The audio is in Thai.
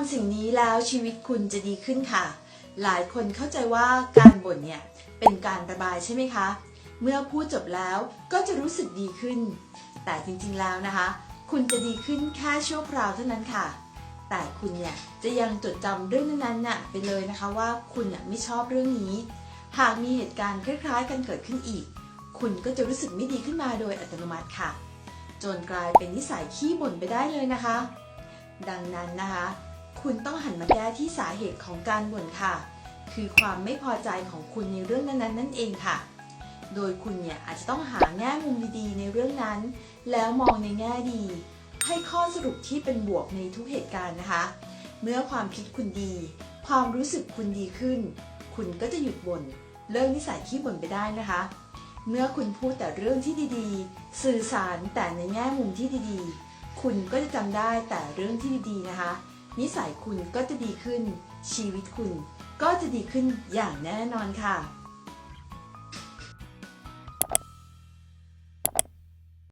ำสิ่งนี้แล้วชีวิตคุณจะดีขึ้นค่ะ หลายคนเข้าใจว่าการบ่นเนี่ยเป็นการระบายใช่ไหมคะ เมื่อพูดจบแล้วก็จะรู้สึกดีขึ้น แต่จริงๆแล้วนะคะ คุณจะดีขึ้นแค่ชั่วคราวเท่านั้นค่ะ แต่คุณเนี่ยจะยังจดจำเรื่องนั้นๆน่ะไปเลยนะคะว่าคุณน่ะไม่ชอบเรื่องนี้ หากมีเหตุการณ์คล้ายๆ กันเกิดขึ้นอีก คุณก็จะรู้สึกไม่ดีขึ้นมาโดยอัตโนมัติค่ะ จนกลายเป็นนิสัยขี้บ่นไปได้เลยนะคะ ดังนั้นนะคะ คุณต้องหันมาแก้ที่สาเหตุของการบ่นค่ะ คือความไม่พอใจของคุณในเรื่องนั้นๆนั่นเองค่ะ โดยคุณเนี่ยอาจจะต้องหาแง่มุมดีๆ ในเรื่องนั้น แล้วมองในแง่ดี ให้ข้อสรุปที่เป็นบวกในทุกเหตุการณ์นะคะ เมื่อความคิดคุณดี ความรู้สึกคุณดีขึ้น คุณก็จะหยุดบ่นเลิกนิสัยขี้บ่นไปได้นะคะ เมื่อคุณพูดแต่เรื่องที่ดีๆ สื่อสารแต่ในแง่มุมที่ดีๆ คุณก็จะจำได้แต่เรื่องที่ดีๆนะคะ นิสัยคุณก็จะดีขึ้น ชีวิตคุณก็จะดีขึ้นอย่างแน่นอนค่ะ